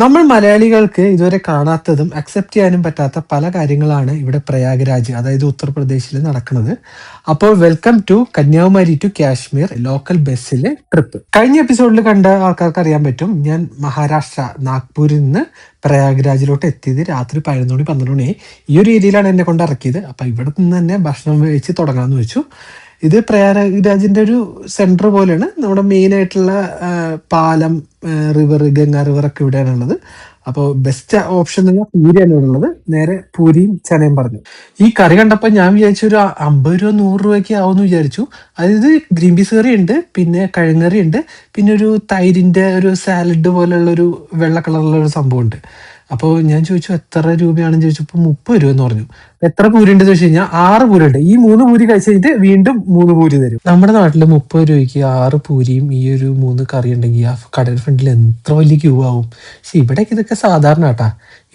നമ്മൾ മലയാളികൾക്ക് ഇതുവരെ കാണാത്തതും അക്സെപ്റ്റ് ചെയ്യാനും പറ്റാത്ത പല കാര്യങ്ങളാണ് ഇവിടെ പ്രയാഗ്രാജ് അതായത് ഉത്തർപ്രദേശിൽ നടക്കുന്നത്. അപ്പോൾ welcome to Kanyakumari to Kashmir local ബസ്സിലെ ട്രിപ്പ് കഴിഞ്ഞ എപ്പിസോഡിൽ കണ്ട ആൾക്കാർക്ക് അറിയാൻ പറ്റും. ഞാൻ മഹാരാഷ്ട്ര നാഗ്പൂരിൽ നിന്ന് പ്രയാഗ്രാജിലോട്ട് എത്തിയത് രാത്രി പതിനൊന്ന് മണി പന്ത്രണ്ട് മണി. ഈ ഒരു ഏരിയയിലാണ് എന്നെ കൊണ്ട് ഇറക്കിയത്. അപ്പൊ ഇവിടെ നിന്ന് തന്നെ ഭക്ഷണം കഴിച്ച് തുടങ്ങാമെന്ന് വെച്ചു ഇത് പ്രയാഗ്രാജിന്റെ ഒരു സെന്റർ പോലെയാണ്. നമ്മുടെ മെയിൻ ആയിട്ടുള്ള പാലം റിവർ ഗംഗാ റിവർ ഒക്കെ ഇവിടെയാണുള്ളത് അപ്പോൾ ബെസ്റ്റ് ഓപ്ഷൻ എന്ന് പറഞ്ഞാൽ പൂരിയാണ് ഇവിടെ ഉള്ളത്. നേരെ പൂരിയും ചനയും പറഞ്ഞു. ഈ കറി കണ്ടപ്പോൾ ഞാൻ വിചാരിച്ചു ഒരു അമ്പത് രൂപ നൂറ് രൂപയ്ക്ക് ആവുമെന്ന് വിചാരിച്ചു. അതായത് ഗ്രീൻ പീസ് കറി ഉണ്ട് പിന്നെ കഴുങ്ങറി ഉണ്ട് പിന്നെ ഒരു തൈരിന്റെ ഒരു സാലഡ് പോലെയുള്ള ഒരു വെള്ള കളറുള്ള ഒരു സംഭവം ഉണ്ട് അപ്പോൾ ഞാൻ ചോദിച്ചു എത്ര രൂപയാണെന്ന്? ചോദിച്ചപ്പോൾ മുപ്പത് രൂപ എന്ന് പറഞ്ഞു. എത്ര പൂരി ഉണ്ടെന്ന് വെച്ച് കഴിഞ്ഞാൽ ആറ് പൂരി ഉണ്ട് ഈ മൂന്ന് പൂരി കഴിച്ചിട്ട് വീണ്ടും മൂന്ന് പൂരി തരും. നമ്മുടെ നാട്ടിൽ മുപ്പത് രൂപയ്ക്ക് ആറ് പൂരിയും ഈ ഒരു മൂന്ന് കറി ഉണ്ടെങ്കിൽ ആ കടൽ ഫ്രണ്ടിൽ എത്ര വലിയ ക്യൂ ആവും. പക്ഷെ ഇവിടേക്ക് ഇതൊക്കെ സാധാരണ കേട്ടാ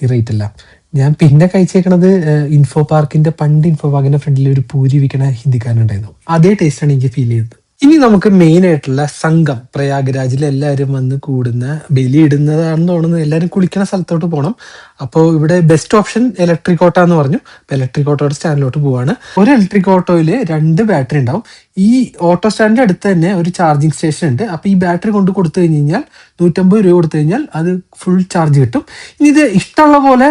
ഈ റേറ്റ് എല്ലാം. ഞാൻ പിന്നെ കഴിച്ചേക്കണത് ഇൻഫോ പാർക്കിന്റെ പണ്ട് ഇൻഫോ പാർക്കിന്റെ ഫ്രണ്ടിൽ ഒരു പൂരി വിൽക്കണ ഹിന്ദിക്കാരുണ്ടായിരുന്നു അതേ ടേസ്റ്റ് ആണ് എനിക്ക് ഫീൽ ചെയ്തത്. ഇനി നമുക്ക് മെയിൻ ആയിട്ടുള്ള സംഘം പ്രയാഗ്രാജിൽ എല്ലാവരും വന്ന് കൂടുന്ന ബലിയിടുന്നതാണെന്ന് തോന്നുന്നു. എല്ലാവരും കുളിക്കുന്ന സ്ഥലത്തോട്ട് പോകണം അപ്പോൾ ഇവിടെ ബെസ്റ്റ് ഓപ്ഷൻ ഇലക്ട്രിക് ഓട്ടോ എന്ന് പറഞ്ഞു. അപ്പോൾ ഇലക്ട്രിക് ഓട്ടോയുടെ സ്റ്റാൻഡിലോട്ട് പോവാണ്. ഒരു ഇലക്ട്രിക് ഓട്ടോയിൽ രണ്ട് ബാറ്ററി ഉണ്ടാവും. ഈ ഓട്ടോ സ്റ്റാൻഡിന്റെ അടുത്ത് തന്നെ ഒരു ചാർജിങ് സ്റ്റേഷൻ ഉണ്ട്. അപ്പോൾ ഈ ബാറ്ററി കൊണ്ട് കൊടുത്തു കഴിഞ്ഞ് കഴിഞ്ഞാൽ നൂറ്റമ്പത് രൂപ കൊടുത്തു കഴിഞ്ഞാൽ അത് ഫുൾ ചാർജ് കിട്ടും. ഇനി ഇത് ഇഷ്ടമുള്ള പോലെ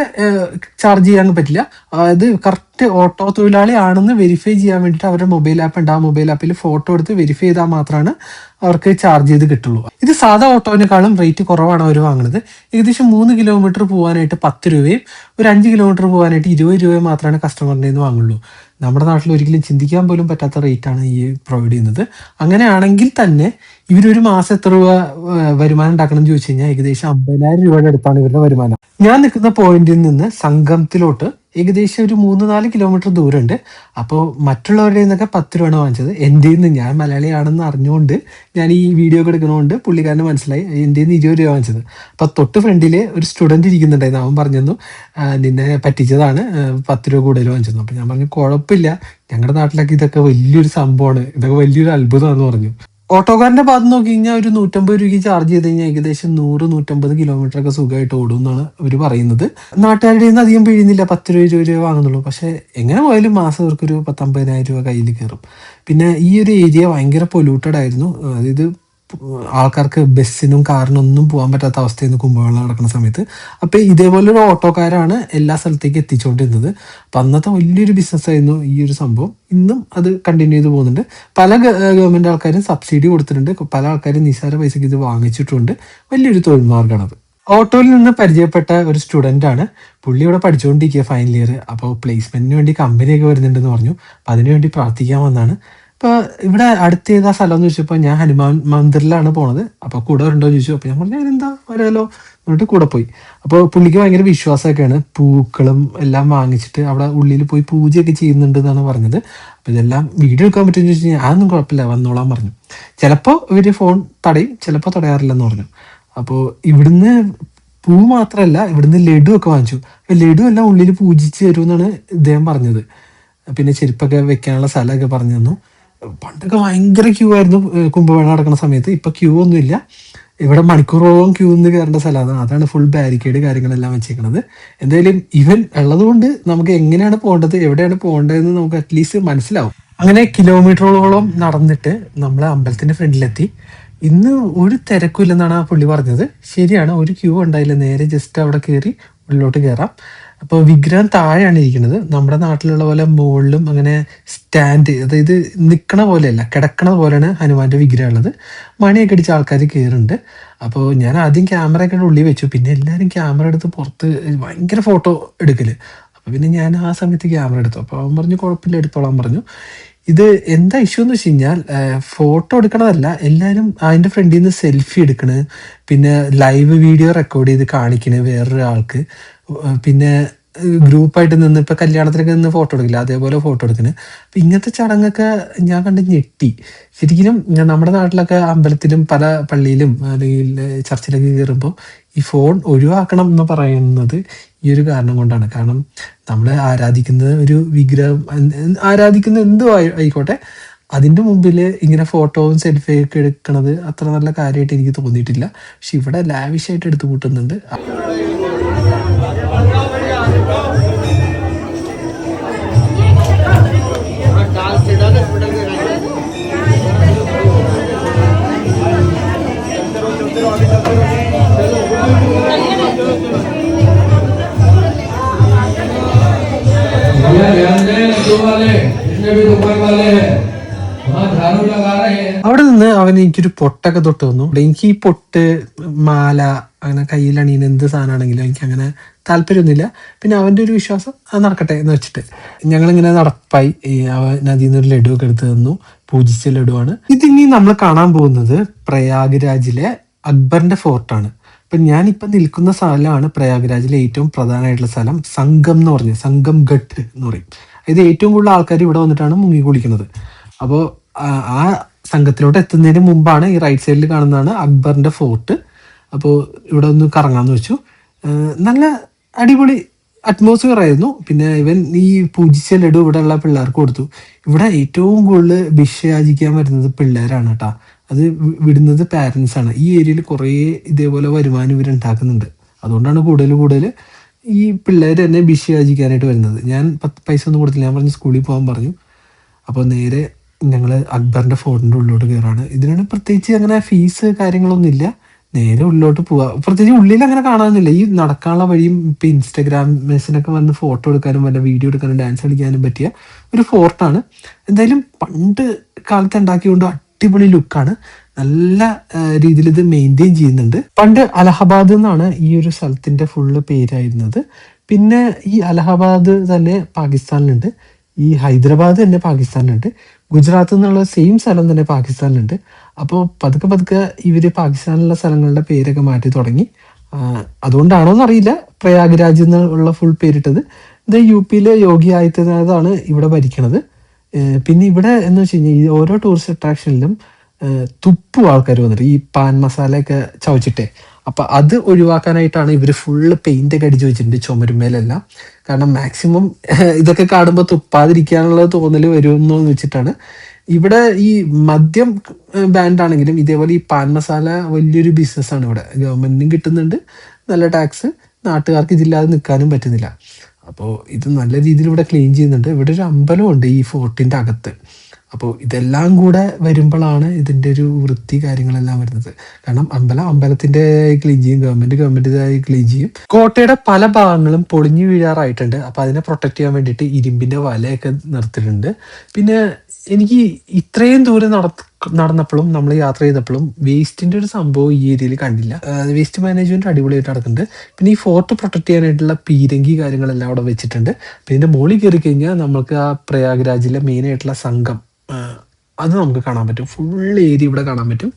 ചാർജ് ചെയ്യാൻ പറ്റില്ല. അതായത് കറക്റ്റ് ഓട്ടോ തൊഴിലാളി ആണെന്ന് വെരിഫൈ ചെയ്യാൻ വേണ്ടിയിട്ട് അവരുടെ മൊബൈൽ ആപ്പ് ഉണ്ട്. ആ മൊബൈൽ ആപ്പിൽ ഫോട്ടോ എടുത്ത് വെരിഫൈ ചെയ്താൽ മാത്രമാണ് അവർക്ക് ചാർജ് ചെയ്ത് കിട്ടുള്ളൂ. ഇത് സാധാ ഓട്ടോവിനേക്കാളും റേറ്റ് കുറവാണ് അവർ വാങ്ങുന്നത്. ഏകദേശം മൂന്ന് കിലോമീറ്റർ പോകാനായിട്ട് പത്ത് രൂപയും ഒരു അഞ്ച് കിലോമീറ്റർ പോകാനായിട്ട് ഇരുപത് രൂപയും മാത്രമാണ് കസ്റ്റമറിന്റെ നിന്ന് വാങ്ങുള്ളൂ. നമ്മുടെ നാട്ടിൽ ഒരിക്കലും ചിന്തിക്കാൻ പോലും പറ്റാത്ത റേറ്റ് ആണ് ഈ പ്രൊവൈഡ് ചെയ്യുന്നത്. അങ്ങനെയാണെങ്കിൽ തന്നെ ഇവരൊരു മാസം എത്ര രൂപ വരുമാനം ഉണ്ടാക്കണം എന്ന് ചോദിച്ചു കഴിഞ്ഞാൽ ഏകദേശം അമ്പതിനായിരം രൂപയുടെ അടുത്താണ് ഇവരുടെ വരുമാനം. ഞാൻ നിൽക്കുന്ന പോയിന്റിൽ നിന്ന് സംഘത്തിലോട്ട് ഏകദേശം ഒരു മൂന്ന് നാല് കിലോമീറ്റർ ദൂരമുണ്ട്. അപ്പോൾ മറ്റുള്ളവരുടെ നിന്നൊക്കെ പത്ത് രൂപയാണ് വാങ്ങിച്ചത്. എന്റെ നിന്ന് ഞാൻ മലയാളിയാണെന്ന് അറിഞ്ഞുകൊണ്ട് ഞാൻ ഈ വീഡിയോ ഒക്കെ പുള്ളിക്കാരന് മനസ്സിലായി എന്റെ നിന്ന് ഇരുപത് രൂപ വാങ്ങിച്ചത്. അപ്പോൾ തൊട്ട് ഫ്രണ്ടിൽ ഒരു സ്റ്റുഡന്റ് ഇരിക്കുന്നുണ്ടായിരുന്നു. അവൻ പറഞ്ഞു "ആ, നിന്നെ പറ്റിച്ചതാണ് പത്ത് രൂപ കൂടുതൽ വാങ്ങിച്ചത് അപ്പോൾ ഞാൻ പറഞ്ഞു കുഴപ്പമില്ല. ഞങ്ങളുടെ നാട്ടിലൊക്കെ ഇതൊക്കെ വലിയൊരു സംഭവമാണ് ഇതൊക്കെ വലിയൊരു അത്ഭുതമാണെന്ന് പറഞ്ഞു. ഓട്ടോക്കാരന്റെ ഭാഗത്ത് നോക്കി കഴിഞ്ഞാൽ ഒരു നൂറ്റമ്പത് രൂപയ്ക്ക് ചാർജ് ചെയ്ത് കഴിഞ്ഞാൽ ഏകദേശം നൂറ് നൂറ്റമ്പത് കിലോമീറ്റർ ഒക്കെ സുഖമായിട്ട് ഓടും എന്നാണ് അവർ പറയുന്നത്. നാട്ടുകാരുടെ നിന്ന് അധികം പിഴിയുന്നില്ല. പത്ത് രൂപ ഇരുപത് രൂപ വാങ്ങുന്നുള്ളൂ. പക്ഷെ എങ്ങനെ പോയാലും മാസം ഇവർക്കൊരു പത്തമ്പതിനായിരം രൂപ കയ്യിൽ കയറും. പിന്നെ ഈ ഒരു ഏരിയ ഭയങ്കര പൊല്യൂട്ടഡ് ആയിരുന്നു. അതായത് ആൾക്കാർക്ക് ബസ്സിനും കാറിനും ഒന്നും പോകാൻ പറ്റാത്ത അവസ്ഥയായിരുന്നു കുംഭമേള നടക്കുന്ന സമയത്ത്. അപ്പോൾ ഇതേപോലെ ഒരു ഓട്ടോക്കാരാണ് എല്ലാ സ്ഥലത്തേക്ക് എത്തിച്ചുകൊണ്ടിരുന്നത് അപ്പൊ അന്നത്തെ വലിയൊരു ബിസിനസ്സായിരുന്നു ഈ ഒരു സംഭവം. ഇന്നും അത് കണ്ടിന്യൂ ചെയ്ത് പോകുന്നുണ്ട്. പല ഗവൺമെന്റ് ആൾക്കാരും സബ്സിഡി കൊടുത്തിട്ടുണ്ട്. പല ആൾക്കാരും നിസാര പൈസയ്ക്ക് ഇത് വാങ്ങിച്ചിട്ടുണ്ട്. വലിയൊരു തൊഴിൽ മാർഗമാണത് ഓട്ടോയിൽ നിന്ന് പരിചയപ്പെട്ട ഒരു സ്റ്റുഡന്റ് ആണ്. പുള്ളി ഇവിടെ പഠിച്ചുകൊണ്ടിരിക്കുക ഫൈനൽ ഇയർ അപ്പോൾ പ്ലേസ്മെന്റിന് വേണ്ടി കമ്പനിയൊക്കെ വരുന്നുണ്ടെന്ന് പറഞ്ഞു. അപ്പൊ അതിനുവേണ്ടി പ്രാർത്ഥിക്കാൻ വന്നാണ്. ഇപ്പൊ ഇവിടെ അടുത്ത് ഏതാ സ്ഥലം എന്ന് ചോദിച്ചപ്പോൾ ഞാൻ ഹനുമാൻ മന്ദിറിലാണ് പോണത്. അപ്പൊ കൂടെ ഉണ്ടോ ചോദിച്ചു. അപ്പൊ ഞാൻ പറഞ്ഞു എന്താ വരാലോ എന്നിട്ട് കൂടെ പോയി. അപ്പോൾ പുള്ളിക്ക് ഭയങ്കര വിശ്വാസമൊക്കെയാണ്. പൂക്കളും എല്ലാം വാങ്ങിച്ചിട്ട് അവിടെ ഉള്ളിൽ പോയി പൂജയൊക്കെ ചെയ്യുന്നുണ്ട് എന്നാണ് പറഞ്ഞത്. അപ്പൊ ഇതെല്ലാം വീഡിയോ എടുക്കാൻ പറ്റുമെന്ന് ചോദിച്ചു കഴിഞ്ഞാൽ അതൊന്നും കുഴപ്പമില്ല വന്നോളാൻ പറഞ്ഞു. ചിലപ്പോൾ ഇവർ ഫോൺ തടയും ചിലപ്പോൾ തടയാറില്ലെന്ന് പറഞ്ഞു. അപ്പോൾ ഇവിടുന്ന് പൂ മാത്രമല്ല ഇവിടുന്ന് ലഡു ഒക്കെ വാങ്ങിച്ചു. ലഡു എല്ലാം ഉള്ളിൽ പൂജിച്ച് തരുമെന്നാണ് ഇദ്ദേഹം പറഞ്ഞത്. പിന്നെ ചെരുപ്പൊക്കെ വെക്കാനുള്ള സ്ഥലമൊക്കെ പറഞ്ഞു തന്നു. പണ്ടൊക്കെ ഭയങ്കര ക്യൂ ആയിരുന്നു കുംഭമേള നടക്കുന്ന സമയത്ത്. ഇപ്പൊ ക്യൂ ഒന്നുമില്ല. ഇവിടെ മണിക്കൂറോളം ക്യൂ നിന്ന് കയറേണ്ട സ്ഥലമാണ് അതാണ് ഫുൾ ബാരിക്കേഡ് കാര്യങ്ങളെല്ലാം വെച്ചേക്കുന്നത് എന്തായാലും ഇവൻ ഉള്ളതുകൊണ്ട് നമുക്ക് എങ്ങനെയാണ് പോകേണ്ടത് എവിടെയാണ് പോകേണ്ടതെന്ന് നമുക്ക് അറ്റ്ലീസ്റ്റ് മനസ്സിലാവും. അങ്ങനെ കിലോമീറ്ററോളം നടന്നിട്ട് നമ്മൾ അമ്പലത്തിന്റെ ഫ്രണ്ടിലെത്തി. ഇന്ന് ഒരു തിരക്കില്ലെന്നാണ് ആ പുള്ളി പറഞ്ഞത്. ശരിയാണ് ഒരു ക്യൂ ഉണ്ടായില്ല. നേരെ ജസ്റ്റ് അവിടെ കയറി ഉള്ളിലോട്ട് കയറാം അപ്പോൾ വിഗ്രഹം താഴെയാണ് ഇരിക്കുന്നത്. നമ്മുടെ നാട്ടിലുള്ള പോലെ മുകളിലും അങ്ങനെ സ്റ്റാൻഡ് അതായത് നിൽക്കണ പോലെയല്ല കിടക്കണ പോലെയാണ് ഹനുമാന്റെ വിഗ്രഹം ഉള്ളത്. മണിയൊക്കെ അടിച്ച ആൾക്കാർ കയറുന്നുണ്ട്. അപ്പോൾ ഞാൻ ആദ്യം ക്യാമറ ഒക്കെ ഉള്ളിൽ വെച്ചു. പിന്നെ എല്ലാവരും ക്യാമറ എടുത്ത് പുറത്ത് ഭയങ്കര ഫോട്ടോ എടുക്കൽ. അപ്പോൾ പിന്നെ ഞാൻ ആ സമയത്ത് ക്യാമറ എടുത്തു. അപ്പോൾ അവൻ പറഞ്ഞു കുഴപ്പമില്ല എടുത്തോളാൻ പറഞ്ഞു. ഇത് എന്താ ഇഷ്യൂ എന്ന് വെച്ച് കഴിഞ്ഞാൽ ഫോട്ടോ എടുക്കണതല്ല എല്ലാവരും അതിന്റെ ഫ്രണ്ടിൽ നിന്ന് സെൽഫി എടുക്കണ്. പിന്നെ ലൈവ് വീഡിയോ റെക്കോർഡ് ചെയ്ത് കാണിക്കണ് വേറൊരാൾക്ക്. പിന്നെ ഗ്രൂപ്പായിട്ട് നിന്ന് ഇപ്പൊ കല്യാണത്തിനൊക്കെ നിന്ന് ഫോട്ടോ എടുക്കില്ല? അതേപോലെ ഫോട്ടോ എടുക്കുന്നത് അപ്പൊ ഇങ്ങനത്തെ ചടങ്ങൊക്കെ ഞാൻ കണ്ട് ഞെട്ടി. ശരിക്കും നമ്മുടെ നാട്ടിലൊക്കെ അമ്പലത്തിലും പല പള്ളിയിലും അല്ലെങ്കിൽ ചർച്ചിലൊക്കെ കയറുമ്പോൾ ഈ ഫോൺ ഒഴിവാക്കണം എന്ന് പറയുന്നത് ഈ ഒരു കാരണം കൊണ്ടാണ്. കാരണം നമ്മൾ ആരാധിക്കുന്ന ഒരു വിഗ്രഹം ആരാധിക്കുന്ന എന്തോ ആയിക്കോട്ടെ അതിന്റെ മുമ്പിൽ ഇങ്ങനെ ഫോട്ടോവും സെൽഫി ഒക്കെ എടുക്കണത് അത്ര നല്ല കാര്യമായിട്ട് എനിക്ക് തോന്നിയിട്ടില്ല. പക്ഷെ ഇവിടെ ലാവിഷായിട്ട് എടുത്തു കൂട്ടുന്നുണ്ട്. എനിക്കൊരു പൊട്ടൊക്കെ തൊട്ട് തന്നു എനിക്ക് ഈ പൊട്ട് മാല അങ്ങനെ കയ്യിലണിയുന്ന എന്ത് സാധനമാണെങ്കിലും എനിക്ക് അങ്ങനെ താല്പര്യമൊന്നുമില്ല. പിന്നെ അവന്റെ ഒരു വിശ്വാസം അത് നടക്കട്ടെ എന്ന് വെച്ചിട്ട്. ഞങ്ങളിങ്ങനെ നടപ്പായി. അവൻ അതിൽ നിന്നൊരു ലഡു ഒക്കെ എടുത്ത് തന്നു. പൂജിച്ച ലഡുവാണ്. ഇതിനി നമ്മൾ കാണാൻ പോകുന്നത് പ്രയാഗ്രാജിലെ അക്ബറിന്റെ ഫോർട്ടാണ്. ഇപ്പൊ ഞാൻ ഇപ്പൊ നിൽക്കുന്ന സ്ഥലമാണ് പ്രയാഗ്രാജിലെ ഏറ്റവും പ്രധാനമായിട്ടുള്ള സ്ഥലം. സംഘം എന്ന് പറഞ്ഞു സംഘം ഘട്ട് എന്ന് പറയും. ഇത് ഏറ്റവും കൂടുതൽ ആൾക്കാർ ഇവിടെ വന്നിട്ടാണ് മുങ്ങി കുളിക്കുന്നത്. അപ്പോൾ ആ സംഘത്തിലോട്ട് എത്തുന്നതിന് മുമ്പാണ് ഈ റൈറ്റ് സൈഡിൽ കാണുന്നതാണ് അക്ബറിന്റെ ഫോർട്ട് അപ്പോൾ ഇവിടെ ഒന്ന് കറങ്ങാന്ന് വെച്ചു. നല്ല അടിപൊളി അറ്റ്മോസ്ഫിയർ ആയിരുന്നു. പിന്നെ ഇവൻ ഈ പൂജിച്ച ലഡു ഇവിടെ ഉള്ള പിള്ളേർക്ക് കൊടുത്തു. ഇവിടെ ഏറ്റവും കൂടുതൽ ഭിക്ഷയാചിക്കാൻ വരുന്നത് പിള്ളേരാണ് കേട്ടാ അത് വിടുന്നത് പാരൻസ് ആണ്. ഈ ഏരിയയിൽ കുറേ ഇതേപോലെ വരുമാനം ഇവർ ഉണ്ടാക്കുന്നുണ്ട്. അതുകൊണ്ടാണ് കൂടുതൽ കൂടുതൽ ഈ പിള്ളേർ തന്നെ ഭിക്ഷയാചിക്കാനായിട്ട് വരുന്നത്. ഞാൻ പത്ത് പൈസ ഒന്നും കൊടുത്തില്ല. ഞാൻ പറഞ്ഞു സ്കൂളിൽ പോകാൻ പറഞ്ഞു. അപ്പോൾ നേരെ ഞങ്ങൾ അക്ബറിന്റെ ഫോണിന്റെ ഉള്ളിലോട്ട് കയറാണ് ഇതിനാണ് പ്രത്യേകിച്ച് അങ്ങനെ ഫീസ് കാര്യങ്ങളൊന്നും ഇല്ല നേരെ ഉള്ളിലോട്ട് പോവാ. പ്രത്യേകിച്ച് ഉള്ളിൽ അങ്ങനെ കാണാനൊന്നുമില്ല. ഈ നടക്കാനുള്ള വഴിയും ഇപ്പൊ ഇൻസ്റ്റാഗ്രാമിനൊക്കെ വന്ന് ഫോട്ടോ എടുക്കാനും വല്ല വീഡിയോ എടുക്കാനും ഡാൻസ് കളിക്കാനും പറ്റിയ ഒരു ഫോർട്ടാണ് എന്തായാലും പണ്ട് കാലത്ത് ഉണ്ടാക്കിക്കൊണ്ട് അടിപൊളി ലുക്കാണ് നല്ല രീതിയിൽ ഇത് മെയിന്റെയിൻ ചെയ്യുന്നുണ്ട്. പണ്ട് അലഹബാദ് എന്നാണ് ഈ ഒരു സ്ഥലത്തിന്റെ ഫുള്ള് പേരായിരുന്നത്. പിന്നെ ഈ അലഹബാദ് തന്നെ പാകിസ്ഥാനിലുണ്ട്. ഈ ഹൈദരാബാദ് തന്നെ പാകിസ്ഥാനിലുണ്ട്. ഗുജറാത്ത് എന്നുള്ള സെയിം സ്ഥലം തന്നെ പാകിസ്ഥാനിലുണ്ട്. അപ്പോൾ പതുക്കെ പതുക്കെ ഇവർ പാകിസ്ഥാനിലുള്ള സ്ഥലങ്ങളുടെ പേരൊക്കെ മാറ്റി തുടങ്ങി. അതുകൊണ്ടാണോ എന്നറിയില്ല. പ്രയാഗ്രാജ് എന്നുള്ള ഫുൾ പേരിട്ടത്. ഇത് യു പിയിലെ യോഗി ആദിത്യനാഥാണ് ഇവിടെ ഭരിക്കണത്. പിന്നെ ഇവിടെ എന്ന് വെച്ച് കഴിഞ്ഞാൽ ഈ ഓരോ ടൂറിസ്റ്റ് അട്രാക്ഷനിലും തുപ്പും ആൾക്കാർ വന്നിട്ട് ഈ പാൻ മസാലയൊക്കെ ചവച്ചിട്ടേ. അപ്പൊ അത് ഒഴിവാക്കാനായിട്ടാണ് ഇവർ ഫുള്ള് പെയിന്റ് ഒക്കെ അടിച്ചു വെച്ചിട്ടുണ്ട് ചുമരുമേലെല്ലാം. കാരണം മാക്സിമം ഇതൊക്കെ കാണുമ്പോൾ തുപ്പാതിരിക്കാനുള്ള തോന്നൽ വരുമെന്ന് വെച്ചിട്ടാണ്. ഇവിടെ ഈ മദ്യം ബാൻഡാണെങ്കിലും ഇതേപോലെ ഈ പാൻ മസാല വലിയൊരു ബിസിനസ്സാണ് ഇവിടെ. ഗവൺമെന്റിനും കിട്ടുന്നുണ്ട് നല്ല ടാക്സ് നാട്ടുകാർക്ക് ഇതില്ലാതെ നിൽക്കാനും പറ്റുന്നില്ല. അപ്പോൾ ഇത് നല്ല രീതിയിൽ ഇവിടെ ക്ലീൻ ചെയ്യുന്നുണ്ട്. ഇവിടെ ഒരു അമ്പലമുണ്ട് ഈ ഫോർട്ടിന്റെ അകത്ത്. അപ്പോൾ ഇതെല്ലാം കൂടെ വരുമ്പോഴാണ് ഇതിന്റെ ഒരു വൃത്തി കാര്യങ്ങളെല്ലാം വരുന്നത്. കാരണം അമ്പലം അമ്പലത്തിന്റെ ഗവൺമെന്റ് ഗവൺമെന്റിതായി ക്ലീൻ ചെയ്യും. കോട്ടയുടെ പല ഭാഗങ്ങളും പൊളിഞ്ഞു വീഴാറായിട്ടുണ്ട്. അപ്പോൾ അതിനെ പ്രൊട്ടക്ട് ചെയ്യാൻ വേണ്ടിയിട്ട് ഇരുമ്പിന്റെ വലയൊക്കെ നിർത്തിയിട്ടുണ്ട്. പിന്നെ എനിക്ക് ഇത്രയും ദൂരം നട നടന്നപ്പോഴും നമ്മൾ യാത്ര ചെയ്തപ്പോഴും വേസ്റ്റിന്റെ ഒരു സംഭവം ഈ ഏരിയയിൽ കണ്ടില്ല. വേസ്റ്റ് മാനേജ്മെന്റ് അടിപൊളിയായിട്ട് നടക്കുന്നുണ്ട്. പിന്നെ ഈ ഫോർട്ട് പ്രൊട്ടക്ട് ചെയ്യാനായിട്ടുള്ള പീരങ്കി കാര്യങ്ങളെല്ലാം അവിടെ വെച്ചിട്ടുണ്ട്. പിന്നെ ഇതിന്റെ മുകളിൽ കയറി കഴിഞ്ഞാൽ നമുക്ക് ആ പ്രയാഗ്രാജിലെ മെയിനായിട്ടുള്ള സംഘം അത് നമുക്ക് കാണാൻ പറ്റും. ഫുൾ ഏരിയ ഇവിടെ കാണാൻ പറ്റും.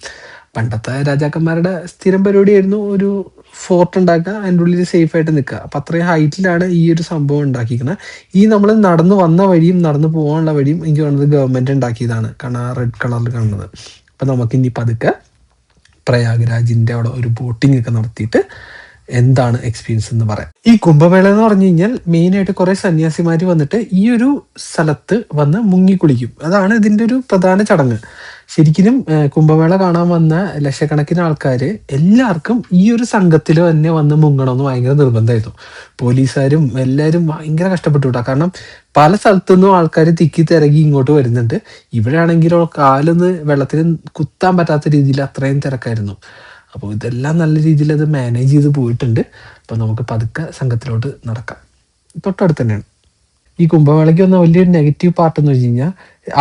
പണ്ടത്തെ രാജാക്കന്മാരുടെ സ്ഥിരം പരിപാടിയായിരുന്നു ഒരു ഫോർട്ട് ഉണ്ടാക്കുക അതിന്റെ ഉള്ളിൽ സേഫ് ആയിട്ട് നിൽക്കുക. അപ്പം അത്രയും ഹൈറ്റിലാണ് ഈ ഒരു സംഭവം ഉണ്ടാക്കിയിരിക്കുന്നത്. ഈ നമ്മൾ നടന്നു വന്ന വഴിയും നടന്നു പോകാനുള്ള വഴിയും എനിക്ക് തോന്നുന്നത് ഗവൺമെന്റ് ഉണ്ടാക്കിയതാണ്. കാരണം ആ റെഡ് കളറിൽ കാണുന്നത്. അപ്പം നമുക്ക് ഇനി പതുക്കെ പ്രയാഗ്രാജിന്റെ അവിടെ ഒരു ബോട്ടിംഗ് ഒക്കെ നടത്തിയിട്ട് എന്താണ് എക്സ്പീരിയൻസ് എന്ന് പറയാം. ഈ കുംഭമേള എന്ന് പറഞ്ഞു കഴിഞ്ഞാൽ മെയിൻ ആയിട്ട് കുറെ സന്യാസിമാര് വന്നിട്ട് ഈ ഒരു സ്ഥലത്ത് വന്ന് മുങ്ങിക്കുളിക്കും അതാണ് ഇതിന്റെ ഒരു പ്രധാന ചടങ്ങ്. ശരിക്കും കുംഭമേള കാണാൻ വന്ന ലക്ഷക്കണക്കിന് ആൾക്കാര് എല്ലാവർക്കും ഈ ഒരു സംഘത്തിൽ തന്നെ വന്ന് മുങ്ങണമെന്ന് ഭയങ്കര നിർബന്ധമായിരുന്നു. പോലീസുകാരും എല്ലാവരും ഭയങ്കര കഷ്ടപ്പെട്ടു കേട്ടോ കാരണം പല സ്ഥലത്തുനിന്നും ആൾക്കാർ തിക്കി തിരക്കി ഇങ്ങോട്ട് വരുന്നുണ്ട്. ഇവിടെ ആണെങ്കിലോ കാലൊന്ന് വെള്ളത്തിൽ കുത്താൻ പറ്റാത്ത രീതിയിൽ അത്രയും തിരക്കായിരുന്നു. അപ്പോൾ ഇതെല്ലാം നല്ല രീതിയിൽ അത് മാനേജ് ചെയ്ത് പോയിട്ടുണ്ട്. അപ്പോൾ നമുക്ക് പതുക്കെ സംഘത്തിലോട്ട് നടക്കാം. തൊട്ടടുത്ത് തന്നെയാണ്. ഈ കുംഭമേളയ്ക്ക് വന്ന വലിയൊരു നെഗറ്റീവ് പാർട്ട് എന്ന് വെച്ച് കഴിഞ്ഞാൽ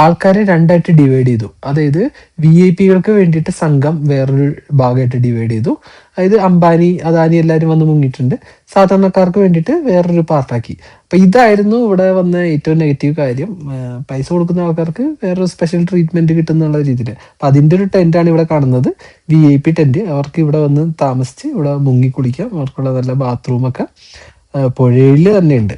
ആൾക്കാരെ രണ്ടായിട്ട് ഡിവൈഡ് ചെയ്തു. അതായത് വി ഐ പികൾക്ക് വേണ്ടിയിട്ട് സംഘം വേറൊരു ഭാഗമായിട്ട് ഡിവൈഡ് ചെയ്തു. അതായത് അംബാനി അദാനി എല്ലാവരും വന്ന് മുങ്ങിയിട്ടുണ്ട്. സാധാരണക്കാർക്ക് വേണ്ടിയിട്ട് വേറൊരു പാർട്ടാക്കി അപ്പം ഇതായിരുന്നു ഇവിടെ വന്ന ഏറ്റവും നെഗറ്റീവ് കാര്യം. പൈസ കൊടുക്കുന്ന ആൾക്കാർക്ക് വേറൊരു സ്പെഷ്യൽ ട്രീറ്റ്മെന്റ് കിട്ടുന്നുള്ള രീതിയിൽ. അപ്പം അതിന്റെ ഒരു ടെന്റാണ് ഇവിടെ കാണുന്നത്. വി ഐ പി ടെന്റ് അവർക്ക് ഇവിടെ വന്ന് താമസിച്ച് ഇവിടെ മുങ്ങി കുളിക്കാം. അവർക്കുള്ള നല്ല ബാത്റൂമൊക്കെ പുഴയിൽ തന്നെ ഉണ്ട്.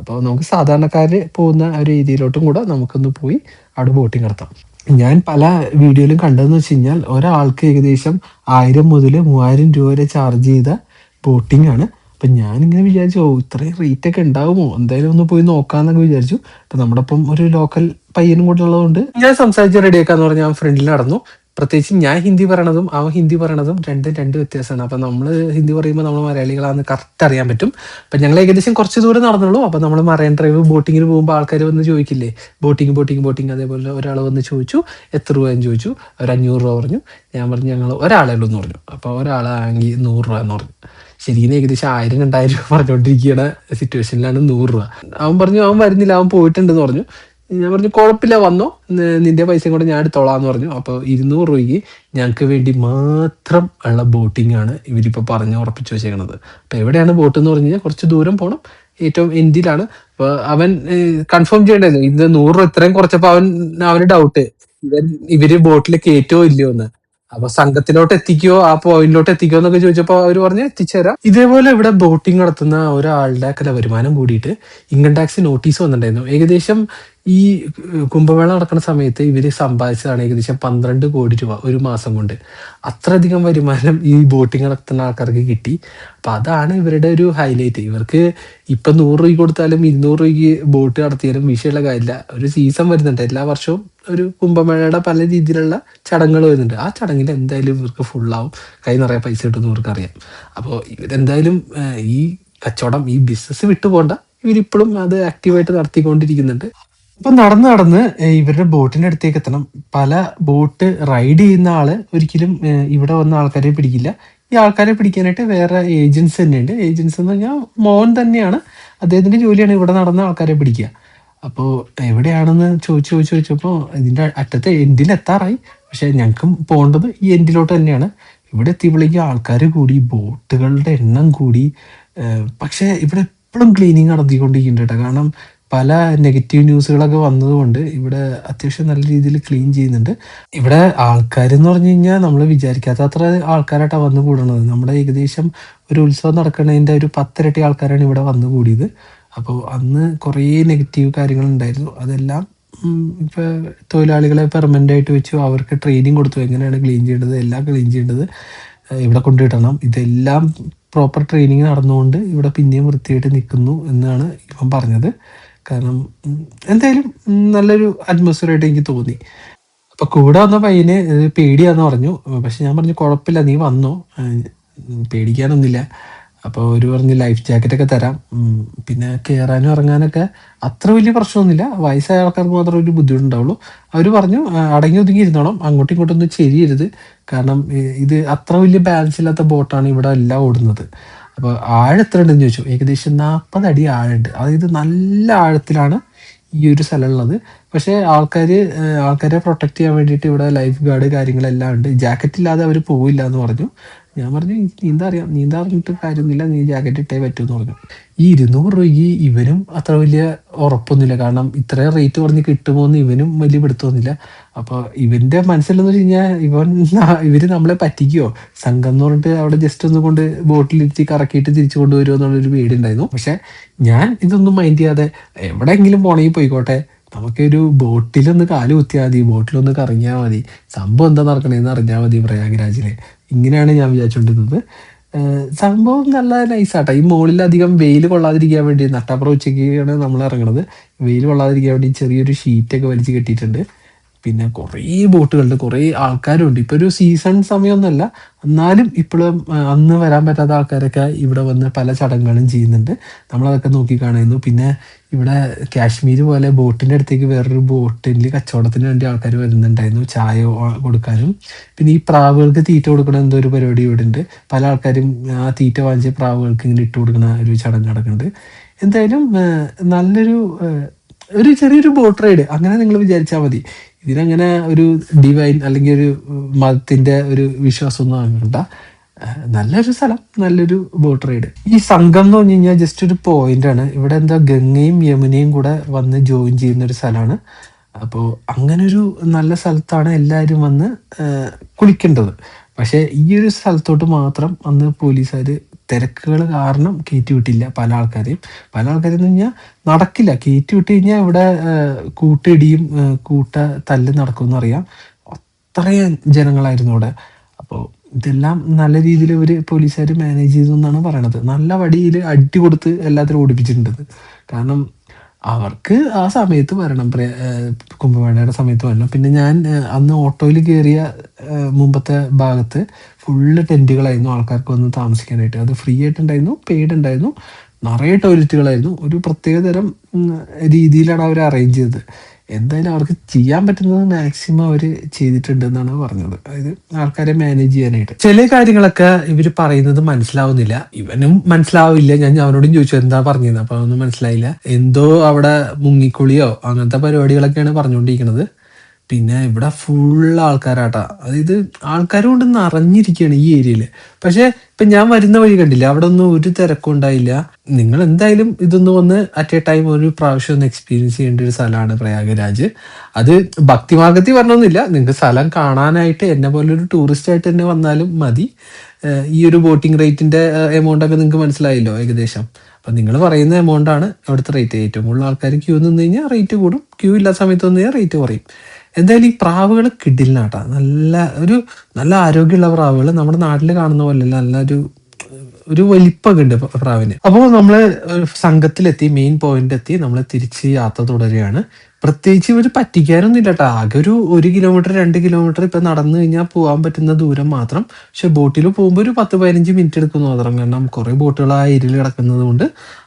അപ്പോൾ നമുക്ക് സാധാരണക്കാർ പോകുന്ന രീതിയിലോട്ടും കൂടെ നമുക്കൊന്ന് പോയി അവിടെ ബോട്ടിംഗ് നടത്താം. ഞാൻ പല വീഡിയോയിലും കണ്ടതെന്ന് വെച്ച് കഴിഞ്ഞാൽ ഒരാൾക്ക് ഏകദേശം ആയിരം മുതൽ മൂവായിരം രൂപ വരെ ചാർജ് ചെയ്ത ബോട്ടിംഗ് ആണ്. അപ്പം ഞാനിങ്ങനെ വിചാരിച്ചു ഓ ഇത്രയും റേറ്റ് ഒക്കെ ഉണ്ടാകുമോ എന്തായാലും ഒന്ന് പോയി നോക്കാന്നൊക്കെ വിചാരിച്ചു. അപ്പം നമ്മുടെ ഒപ്പം ഒരു ലോക്കൽ പയ്യനും കൂടെ ഉള്ളതുകൊണ്ട് ഞാൻ സംസാരിച്ച് റെഡിയാക്കാന്ന് പറഞ്ഞ് ഞാൻ ഫ്രണ്ടിൽ നടന്നു. പ്രത്യേകിച്ച് ഞാൻ ഹിന്ദി പറയണതും അവൻ ഹിന്ദി പറയണതും രണ്ടും രണ്ട് വ്യത്യാസമാണ്. അപ്പം നമ്മൾ ഹിന്ദി പറയുമ്പോൾ നമ്മൾ മലയാളികളാണെന്ന് കറക്റ്റ് അറിയാൻ പറ്റും. അപ്പം ഞങ്ങൾ ഏകദേശം കുറച്ച് ദൂരം നടന്നുള്ളൂ അപ്പം നമ്മൾ മറൈൻ ഡ്രൈവ് ബോട്ടിങ്ങിന് പോകുമ്പോൾ ആൾക്കാർ വന്ന് ചോദിക്കില്ലേ? ബോട്ടിങ് ബോട്ടിങ് ബോട്ടിങ് അതേപോലെ ഒരാൾ വന്ന് ചോദിച്ചു. എത്ര രൂപ എന്ന് ചോദിച്ചു. അവർ അഞ്ഞൂറ് രൂപ പറഞ്ഞു. ഞാൻ പറഞ്ഞു ഞങ്ങൾ ഒരാളേ ഉള്ളൂ എന്ന് പറഞ്ഞു. അപ്പോൾ ഒരാളാണെങ്കിൽ നൂറ് രൂപ എന്ന് പറഞ്ഞു. ശരിക്കും ഏകദേശം ആയിരം രണ്ടായിരം രൂപ പറഞ്ഞുകൊണ്ടിരിക്കുന്ന സിറ്റുവേഷനിലാണ് നൂറ് രൂപ. അവൻ പറഞ്ഞു അവൻ വരുന്നില്ല അവൻ പോയിട്ടുണ്ടെന്ന് പറഞ്ഞു. ഞാൻ പറഞ്ഞു കുഴപ്പമില്ല വന്നോ. നിന്റെ പൈസയും കൂടെ ഞാൻ എടുത്തോളാന്ന് പറഞ്ഞു. അപ്പോൾ ഇരുന്നൂറ് രൂപയ്ക്ക് ഞങ്ങൾക്ക് വേണ്ടി മാത്രം ഉള്ള ബോട്ടിംഗ് ആണ് ഇവരിപ്പോൾ പറഞ്ഞ് ഉറപ്പിച്ചു വെച്ചേക്കണത്. അപ്പോൾ എവിടെയാണ് ബോട്ട് എന്ന് പറഞ്ഞു കഴിഞ്ഞാൽ കുറച്ച് ദൂരം പോകണം ഏറ്റവും എൻഡിലാണ് അപ്പോൾ അവൻ കൺഫേം ചെയ്യണ്ടല്ലോ ഇത് നൂറ് രൂപ ഇത്രയും കുറച്ചപ്പോൾ അവൻ അവന് ഡൗട്ട് ഇവൻ ഇവർ ബോട്ടിൽ കയറ്റോ ഇല്ലയോ എന്ന്. അപ്പൊ സംഘത്തിലോട്ട് എത്തിക്കോ ആ പോയിന്റിലോട്ട് എത്തിക്കോ എന്നൊക്കെ ചോദിച്ചപ്പോ അവർ പറഞ്ഞു എത്തിച്ചേരാം. ഇതേപോലെ ഇവിടെ ബോട്ടിംഗ് നടത്തുന്ന ഒരാളുടെ ഒക്കെ വരുമാനം കൂടിയിട്ട് ഇൻകം ടാക്സ് നോട്ടീസ് വന്നിട്ടുണ്ടായിരുന്നു. ഏകദേശം ഈ കുംഭമേള നടക്കുന്ന സമയത്ത് ഇവർ സമ്പാദിച്ചതാണ് ഏകദേശം പന്ത്രണ്ട് കോടി രൂപ ഒരു മാസം കൊണ്ട്. അത്രയധികം വരുമാനം ഈ ബോട്ടിംഗ് നടത്തുന്ന ആൾക്കാർക്ക് കിട്ടി. അപ്പൊ അതാണ് ഇവരുടെ ഒരു ഹൈലൈറ്റ്. ഇവർക്ക് ഇപ്പൊ നൂറ് രൂപ കൊടുത്താലും ഇരുന്നൂറ് രൂപയ്ക്ക് ബോട്ട് നടത്തിയാലും വിഷയമുള്ള കാര്യമില്ല. ഒരു സീസൺ വരുന്നുണ്ട്. എല്ലാ വർഷവും ഒരു കുംഭമേളയുടെ പല രീതിയിലുള്ള ചടങ്ങുകൾ വരുന്നുണ്ട്. ആ ചടങ്ങിൽ എന്തായാലും ഇവർക്ക് ഫുള്ളാവും കൈ നിറയെ പൈസ കിട്ടുമെന്ന് ഇവർക്ക് അറിയാം അപ്പോൾ ഇവരെന്തായാലും ഈ കച്ചവടം ഈ ബിസിനസ് വിട്ടുപോകണ്ട ഇവരിപ്പോഴും അത് ആക്റ്റീവായിട്ട് നടത്തിക്കൊണ്ടിരിക്കുന്നുണ്ട്. അപ്പൊ നടന്ന് നടന്ന് ഇവരുടെ ബോട്ടിന്റെ അടുത്തേക്ക് എത്തണം. പല ബോട്ട് റൈഡ് ചെയ്യുന്ന ആൾ ഒരിക്കലും ഇവിടെ വന്ന ആൾക്കാരെ പിടിക്കില്ല. ഈ ആൾക്കാരെ പിടിക്കാനായിട്ട് വേറെ ഏജൻസ് തന്നെയുണ്ട്. ഏജൻസ് എന്ന് പറഞ്ഞാൽ മോൻ തന്നെയാണ്. അദ്ദേഹത്തിന്റെ ജോലിയാണ് ഇവിടെ നടന്ന ആൾക്കാരെ പിടിക്കുക. അപ്പോൾ എവിടെയാണെന്ന് ചോദിച്ചു ചോദിച്ചു ചോദിച്ചപ്പോൾ ഇതിന്റെ അറ്റത്തെ എൻഡിൽ എത്താറായി. പക്ഷെ ഞങ്ങൾക്കും പോകേണ്ടത് ഈ എൻഡിലോട്ട് തന്നെയാണ്. ഇവിടെ എത്തിയപ്പോഴേക്കും ആൾക്കാർ കൂടി ബോട്ടുകളുടെ എണ്ണം കൂടി. പക്ഷേ ഇവിടെ എപ്പോഴും ക്ലീനിങ് നടത്തിക്കൊണ്ടിരിക്കുന്നുണ്ട് കേട്ടോ. കാരണം പല നെഗറ്റീവ് ന്യൂസുകളൊക്കെ വന്നതുകൊണ്ട് ഇവിടെ അത്യാവശ്യം നല്ല രീതിയിൽ ക്ലീൻ ചെയ്യുന്നുണ്ട്. ഇവിടെ ആൾക്കാരെന്ന് പറഞ്ഞു കഴിഞ്ഞാൽ നമ്മൾ വിചാരിക്കാത്ത അത്ര ആൾക്കാരായിട്ടാണ് വന്നു കൂടുന്നത് നമ്മുടെ ഏകദേശം ഒരു ഉത്സവം നടക്കുന്നതിന്റെ ഒരു പത്തിരട്ടി ആൾക്കാരാണ് ഇവിടെ വന്നു കൂടിയത്. അപ്പോൾ അന്ന് കുറേ നെഗറ്റീവ് കാര്യങ്ങൾ ഉണ്ടായിരുന്നു. അതെല്ലാം ഇപ്പോൾ തൊഴിലാളികളെ പെർമനന്റ് ആയിട്ട് വെച്ചു അവർക്ക് ട്രെയിനിങ് കൊടുത്തു. എങ്ങനെയാണ് ക്ലീൻ ചെയ്യേണ്ടത്? എല്ലാം ക്ലീൻ ചെയ്യേണ്ടത് ഇവിടെ കൊണ്ടിടണം ഇതെല്ലാം പ്രോപ്പർ ട്രെയിനിങ് നടന്നുകൊണ്ട് ഇവിടെ പിന്നെയും വൃത്തിയായിട്ട് നിൽക്കുന്നു എന്നാണ് ഇപ്പം പറഞ്ഞത്. കാരണം എന്തായാലും നല്ലൊരു അറ്റ്മോസ്ഫിയറായിട്ട് എനിക്ക് തോന്നി. അപ്പൊ കൂടെ വന്ന പയ്യന് പേടിയാന്ന് പറഞ്ഞു. പക്ഷെ ഞാൻ പറഞ്ഞു കുഴപ്പമില്ല നീ വന്നോ. പേടിക്കാനൊന്നുമില്ല. അപ്പോൾ ഒരു പറഞ്ഞ് ലൈഫ് ജാക്കറ്റ് ഒക്കെ തരാം. പിന്നെ കയറാനും ഇറങ്ങാനൊക്കെ അത്ര വലിയ പ്രശ്നമൊന്നുമില്ല. വയസ്സായ ആൾക്കാർക്ക് മാത്രമേ ഒരു ബുദ്ധിമുട്ടുണ്ടാവുള്ളൂ. അവർ പറഞ്ഞു അടങ്ങി ഒതുങ്ങി ഇരുന്നോണം. അങ്ങോട്ടും ഇങ്ങോട്ടും ഒന്നും ചെരിയരുത് കാരണം ഇത് അത്ര വലിയ ബാലൻസ് ഇല്ലാത്ത ബോട്ടാണ് ഇവിടെ എല്ലാം ഓടുന്നത്. അപ്പോൾ ആഴം എത്ര ഉണ്ടെന്ന് ചോദിച്ചു. ഏകദേശം നാൽപ്പത് അടി ആഴമുണ്ട്. അതായത് നല്ല ആഴത്തിലാണ് ഈ ഒരു സ്ഥലമുള്ളത്. പക്ഷേ ആൾക്കാർ ആൾക്കാരെ പ്രൊട്ടക്റ്റ് ചെയ്യാൻ വേണ്ടിയിട്ട് ഇവിടെ ലൈഫ് ഗാർഡ് കാര്യങ്ങളെല്ലാം ഉണ്ട്. ജാക്കറ്റ് ഇല്ലാതെ അവർ പോവില്ല എന്ന് പറഞ്ഞു. ഞാൻ പറഞ്ഞു നീന്താ അറിയാം? നീന്താ അറിഞ്ഞിട്ട് കാര്യമൊന്നുമില്ല നീ ജാക്കറ്റ് ഇട്ടേ പറ്റൂ പറഞ്ഞു. ഈ ഇരുന്നൂറ് രൂപയ്ക്ക് ഇവനും അത്ര വലിയ ഉറപ്പൊന്നുമില്ല. കാരണം ഇത്രയും റേറ്റ് പറഞ്ഞ് കിട്ടുമോ എന്ന് ഇവനും വലിയ പിടുത്തമൊന്നുമില്ല അപ്പൊ ഇവന്റെ മനസ്സിലെന്ന് വെച്ച് കഴിഞ്ഞാൽ ഇവൻ ഇവർ നമ്മളെ പറ്റിക്കോ? സംഘം എന്ന് പറഞ്ഞിട്ട് അവിടെ ജസ്റ്റ് ഒന്ന് കൊണ്ട് ബോട്ടിലിരുത്തി കറക്കിയിട്ട് തിരിച്ചു കൊണ്ടുവരുമോ എന്നുള്ളൊരു പേടിയുണ്ടായിരുന്നു. പക്ഷെ ഞാൻ ഇതൊന്നും മൈൻഡ് ചെയ്യാതെ എവിടെയെങ്കിലും പോണെങ്കിൽ പോയിക്കോട്ടെ നമുക്കൊരു ബോട്ടിലൊന്ന് കാൽ കുത്തിയാൽ മതി ബോട്ടിലൊന്ന് കറങ്ങിയാൽ മതി. സംഭവം എന്താ നടക്കണേന്ന് അറിഞ്ഞാൽ മതി പ്രയാഗ്രാജിൽ. ഇങ്ങനെയാണ് ഞാൻ വിചാരിച്ചുകൊണ്ടിരുന്നത് സംഭവം നല്ല നൈസാട്ടോ. ഈ മുകളിൽ അധികം വെയിൽ കൊള്ളാതിരിക്കാൻ വേണ്ടി നട്ടാപ്പുറം ഉച്ചയ്ക്കാണ് നമ്മൾ ഇറങ്ങണത്. വെയിൽ കൊള്ളാതിരിക്കാൻ വേണ്ടി ചെറിയൊരു ഷീറ്റൊക്കെ വലിച്ച് കെട്ടിയിട്ടുണ്ട്. പിന്നെ കുറേ ബോട്ടുകളുണ്ട് കുറേ ആൾക്കാരുണ്ട്. ഇപ്പൊ ഒരു സീസൺ സമയമൊന്നുമല്ല. എന്നാലും ഇപ്പോഴും അന്ന് വരാൻ പറ്റാത്ത ആൾക്കാരൊക്കെ ഇവിടെ വന്ന് പല ചടങ്ങുകളും ചെയ്യുന്നുണ്ട്. നമ്മളതൊക്കെ നോക്കി കാണുന്നു. പിന്നെ ഇവിടെ കാശ്മീർ പോലെ ബോട്ടിന്റെ അടുത്തേക്ക് വേറൊരു ബോട്ടിൽ കച്ചവടത്തിന് വേണ്ടി ആൾക്കാർ വരുന്നുണ്ടായിരുന്നു ചായ കൊടുക്കാനും. പിന്നെ ഈ പ്രാവുകൾക്ക് തീറ്റ കൊടുക്കണ എന്തോ ഒരു പരിപാടി ഇവിടെ ഉണ്ട് പല ആൾക്കാരും ആ തീറ്റ വാങ്ങിച്ച പ്രാവുകൾക്ക് ഇങ്ങനെ ഇട്ട് കൊടുക്കുന്ന ഒരു ചടങ്ങ് നടക്കുന്നുണ്ട്. എന്തായാലും നല്ലൊരു ഒരു ചെറിയൊരു ബോട്ട് റൈഡ് അങ്ങനെ നിങ്ങൾ വിചാരിച്ചാൽ മതി. ഇതിനങ്ങനെ ഒരു ഡിവൈൻ അല്ലെങ്കിൽ ഒരു മതത്തിന്റെ ഒരു വിശ്വാസമൊന്നും ആകണ്ട നല്ലൊരു സ്ഥലം നല്ലൊരു ബോട്ട് റൈഡ് ഈ സംഘം എന്ന് പറഞ്ഞു കഴിഞ്ഞാൽ ജസ്റ്റ് ഒരു പോയിന്റ് ആണ്. ഇവിടെ എന്താ ഗംഗയും യമുനയും കൂടെ വന്ന് ജോയിൻ ചെയ്യുന്ന ഒരു സ്ഥലമാണ്. അപ്പോൾ അങ്ങനൊരു നല്ല സ്ഥലത്താണ് എല്ലാവരും വന്ന് കുളിക്കേണ്ടത്. പക്ഷേ ഈ ഒരു സ്ഥലത്തോട്ട് മാത്രം അന്ന് പോലീസുകാർ തിരക്കുകൾ കാരണം കയറ്റി വിട്ടില്ല പല ആൾക്കാരെയും. പല ആൾക്കാരെന്ന് കഴിഞ്ഞാൽ നടക്കില്ല. കയറ്റി വിട്ട് കഴിഞ്ഞാൽ ഇവിടെ കൂട്ടിടിയും കൂട്ട തല്ല് നടക്കുമെന്ന് അറിയാം. അത്രയും ജനങ്ങളായിരുന്നു അവിടെ. അപ്പോൾ ഇതെല്ലാം നല്ല രീതിയിൽ ഇവർ പോലീസുകാർ മാനേജ് ചെയ്തു എന്നാണ് പറയണത്. നല്ല വടിയിൽ അടി കൊടുത്ത് എല്ലാത്തിനും ഓടിപ്പിച്ചിട്ടുണ്ട്. കാരണം അവർക്ക് ആ സമയത്ത് വരണം. കുംഭമേളയുടെ സമയത്ത് വരണം. പിന്നെ ഞാൻ അന്ന് ഓട്ടോയിൽ കയറിയ മുമ്പത്തെ ഭാഗത്ത് ഫുള്ള് ടെന്റുകളായിരുന്നു ആൾക്കാർക്ക് വന്ന് താമസിക്കാനായിട്ട്. അത് ഫ്രീ ആയിട്ടുണ്ടായിരുന്നു പെയ്ഡ് ഉണ്ടായിരുന്നു. നിറയെ ടോയ്ലറ്റുകളായിരുന്നു ഒരു പ്രത്യേകതരം തരം രീതിയിലാണ് അവർ അറേഞ്ച് ചെയ്തത്. എന്തായാലും അവർക്ക് ചെയ്യാൻ പറ്റുന്നത് മാക്സിമം അവർ ചെയ്തിട്ടുണ്ട് എന്നാണ് പറഞ്ഞത്. അതായത് ആൾക്കാരെ മാനേജ് ചെയ്യാനായിട്ട്. ചില കാര്യങ്ങളൊക്കെ ഇവർ പറയുന്നത് മനസ്സിലാവുന്നില്ല. ഇവനും മനസ്സിലാവില്ല. ഞാൻ അവനോടും ചോദിച്ചു എന്താ പറഞ്ഞത് അപ്പൊ അതൊന്നും മനസ്സിലായില്ല. എന്തോ അവിടെ മുങ്ങിക്കുളിയോ അങ്ങനത്തെ പരിപാടികളൊക്കെയാണ് പറഞ്ഞുകൊണ്ടിരിക്കുന്നത്. പിന്നെ ഇവിടെ ഫുൾ ആൾക്കാരാട്ടാ. അതായത് ആൾക്കാർ കൊണ്ട് നിറഞ്ഞിരിക്കുകയാണ് ഈ ഏരിയയിൽ പക്ഷെ ഇപ്പൊ ഞാൻ വരുന്ന വഴി കണ്ടില്ല അവിടെ ഒന്നും ഒരു തിരക്കും ഉണ്ടായില്ല. നിങ്ങൾ എന്തായാലും ഇതൊന്ന് വന്ന് അറ്റ് എ ടൈം ഒരു പ്രാവശ്യം ഒന്ന് എക്സ്പീരിയൻസ് ചെയ്യേണ്ട ഒരു സ്ഥലമാണ് പ്രയാഗരാജ്. അത് ഭക്തിമാർഗത്തിൽ പറഞ്ഞൊന്നുമില്ല. നിങ്ങൾക്ക് സ്ഥലം കാണാനായിട്ട് എന്നെ പോലെ ഒരു ടൂറിസ്റ്റ് ആയിട്ട് തന്നെ വന്നാലും മതി. ഈ ഒരു ബോട്ടിംഗ് റേറ്റിന്റെ എമൗണ്ട് ഒക്കെ നിങ്ങൾക്ക് മനസ്സിലായല്ലോ ഏകദേശം. അപ്പൊ നിങ്ങൾ പറയുന്ന എമൗണ്ട് ആണ് അവിടുത്തെ റേറ്റ് ഏറ്റവും കൂടുതൽ ആൾക്കാർ ക്യൂ നിന്ന് കഴിഞ്ഞാൽ റേറ്റ് കൂടും. ക്യൂ ഇല്ലാത്ത സമയത്ത് വന്നു കഴിഞ്ഞാൽ റേറ്റ് കുറയും. എന്തായാലും ഈ പ്രാവുകൾ കിടിലിനാട്ടാ. നല്ല ഒരു നല്ല ആരോഗ്യമുള്ള പ്രാവുകൾ നമ്മുടെ നാട്ടിൽ കാണുന്ന പോലെ നല്ലൊരു ഒരു വലിപ്പമൊക്കെ ഉണ്ട് പ്ര- പ്രാവിന്. അപ്പോൾ നമ്മൾ സംഘത്തിലെത്തി മെയിൻ പോയിന്റ് എത്തി നമ്മൾ തിരിച്ച് യാത്ര തുടരുകയാണ്. പ്രത്യേകിച്ച് ഇവർ പറ്റിക്കാനൊന്നും ഇല്ല കേട്ടോ ആകെ ഒരു ഒരു കിലോമീറ്റർ രണ്ട് കിലോമീറ്റർ ഇപ്പം നടന്നു കഴിഞ്ഞാൽ പോകാൻ പറ്റുന്ന ദൂരം മാത്രം. പക്ഷെ ബോട്ടിൽ പോകുമ്പോൾ ഒരു പത്ത് പതിനഞ്ച് മിനിറ്റ് എടുക്കുന്നു മാത്രം. കാരണം കുറേ ബോട്ടുകൾ ആ ഏരിയയിൽ കിടക്കുന്നത് കൊണ്ട്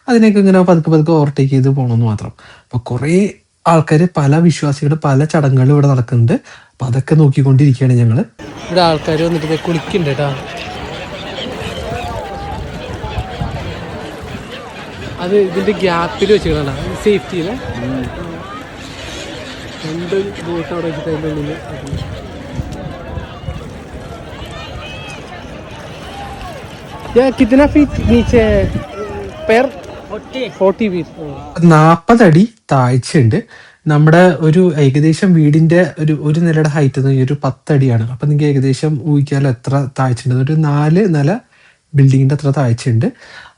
അതിനൊക്കെ ഇങ്ങനെ പതുക്കെ പതുക്കെ ഓവർടേക്ക് ചെയ്ത് പോകണമെന്ന് മാത്രം. അപ്പോൾ കുറെ ആൾക്കാർ പല വിശ്വാസികളുടെ പല ചടങ്ങുകളും ഇവിടെ നടക്കുന്നുണ്ട്. അപ്പൊ അതൊക്കെ നോക്കിക്കൊണ്ടിരിക്കുകയാണ് ഞങ്ങൾ ഇവിടെ ആൾക്കാർ വന്നിട്ട് കുളിക്കുന്നുണ്ട് കേട്ടോ. അത് ഇതിന്റെ ഗ്യാപ്പിൽ വെച്ചിട്ടാണ് സേഫ്റ്റിയിൽ രണ്ട് ബോട്ട് അവിടെ വെച്ചിട്ട് അതിന്റെ കിतना ഫീറ്റ് നീച്ചെ പെർ? ഫോർട്ടി. ഫീറ്റ് നാൽപ്പതടി താഴ്ചയുണ്ട്. നമ്മുടെ ഒരു ഏകദേശം വീടിന്റെ ഒരു ഒരു നിലയുടെ ഹൈറ്റ് ഒരു പത്തടിയാണ്. അപ്പൊ നിങ്ങൾക്ക് ഏകദേശം ഊഹിക്കാലോ എത്ര താഴ്ചയുണ്ട്. ഒരു നാല് നില ബിൽഡിങ്ങിന്റെ അത്ര താഴ്ചയുണ്ട്.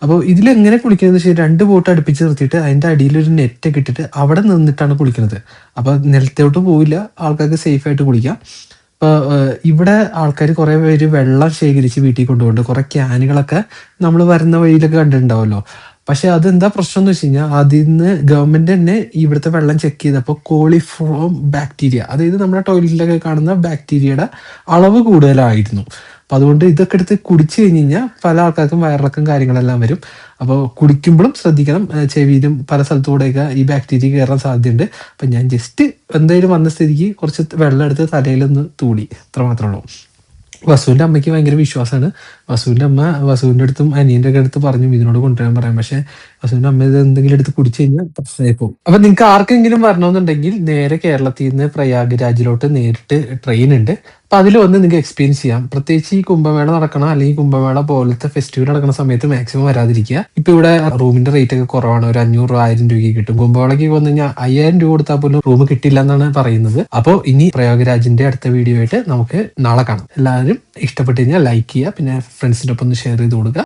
അപ്പോൾ ഇതിൽ എങ്ങനെ കുളിക്കുന്നത് വെച്ചാൽ രണ്ട് ബോട്ട് അടുപ്പിച്ച് നിർത്തിയിട്ട് അതിന്റെ അടിയിൽ ഒരു നെറ്റ് ഒക്കെ ഇട്ടിട്ട് അവിടെ നിന്നിട്ടാണ് കുളിക്കുന്നത് അപ്പൊ നിലത്തോട്ട് പോവില്ല. ആൾക്കാർക്ക് സേഫ് ആയിട്ട് കുളിക്കാം. ഇപ്പൊ ഇവിടെ ആൾക്കാർ കുറെ പേര് വെള്ളം ശേഖരിച്ച് വീട്ടിൽ കൊണ്ടുപോകുന്നുണ്ട്. കുറെ ക്യാനുകളൊക്കെ നമ്മൾ വരുന്ന വഴിയിലൊക്കെ കണ്ടിട്ടുണ്ടാവല്ലോ പക്ഷെ അതെന്താ പ്രശ്നം എന്ന് വെച്ച് കഴിഞ്ഞാൽ അതിൽ നിന്ന് ഗവൺമെന്റ് തന്നെ ഇവിടുത്തെ വെള്ളം ചെക്ക് ചെയ്തപ്പോൾ കോളിഫോം ബാക്ടീരിയ അതായത് നമ്മുടെ ടോയ്ലറ്റിലൊക്കെ കാണുന്ന ബാക്ടീരിയയുടെ അളവ് കൂടുതലായിരുന്നു. അപ്പൊ അതുകൊണ്ട് ഇതൊക്കെ എടുത്ത് കുടിച്ചു കഴിഞ്ഞ് കഴിഞ്ഞാൽ പല ആൾക്കാർക്കും വയറിളക്കം കാര്യങ്ങളെല്ലാം വരും. അപ്പോൾ കുടിക്കുമ്പോഴും ശ്രദ്ധിക്കണം. ചെവിയിലും പല സ്ഥലത്തൂടെയൊക്കെ ഈ ബാക്ടീരിയ കയറാൻ സാധ്യതയുണ്ട്. അപ്പൊ ഞാൻ ജസ്റ്റ് എന്തായാലും വന്ന സ്ഥിതിക്ക് കുറച്ച് വെള്ളം എടുത്ത് തലയിലൊന്ന് തൂളി അത്ര മാത്രമേ ഉള്ളൂ. വസുവിന്റെ അമ്മയ്ക്ക് ഭയങ്കര വിശ്വാസമാണ് വസുവിന്റെ അമ്മ വസുവിന്റെ അടുത്തും അനിയന്റെ അടുത്ത് പറഞ്ഞു ഇതിനോട് കൊണ്ടുവരാൻ പറയാം. പക്ഷെ വസുവിന്റെ അമ്മ ഇത് എന്തെങ്കിലും എടുത്ത് കുടിച്ചു കഴിഞ്ഞാൽ പ്രശ്നമായി പോകും. അപ്പൊ നിങ്ങൾക്ക് ആർക്കെങ്കിലും വരണമെന്നുണ്ടെങ്കിൽ നേരെ കേരളത്തിൽ നിന്ന് പ്രയാഗ് രാജിലോട്ട് നേരിട്ട് ട്രെയിൻ ഉണ്ട്. അപ്പൊ അതിൽ വന്ന് നിങ്ങൾക്ക് എക്സ്പീരിയൻസ് ചെയ്യാം. പ്രത്യേകിച്ച് ഈ കുംഭമേള നടക്കണം അല്ലെങ്കിൽ കുംഭമേള പോലത്തെ ഫെസ്റ്റിവൽ നടക്കുന്ന സമയത്ത് മാക്സിമം വരാതിരിക്കുക. ഇപ്പൊ ഇവിടെ റൂമിന്റെ റേറ്റ് ഒക്കെ കുറവാണ്. ഒരു അഞ്ഞൂറ് രൂപ ആയിരം രൂപയ്ക്ക് കിട്ടും. കുംഭമേളയ്ക്ക് വന്നു കഴിഞ്ഞാൽ അയ്യായിരം രൂപ കൊടുത്താൽ പോലും റൂം കിട്ടില്ല എന്നാണ് പറയുന്നത്. അപ്പോൾ ഇനി പ്രയോഗരാജിന്റെ അടുത്ത വീഡിയോ ആയിട്ട് നമുക്ക് നാളെ കാണാം. എല്ലാവരും ഇഷ്ടപ്പെട്ടു കഴിഞ്ഞാൽ ലൈക്ക് ചെയ്യുക. പിന്നെ ഫ്രണ്ട്സിന്റെ ഒപ്പം ഒന്ന് ഷെയർ ചെയ്ത് കൊടുക്കുക.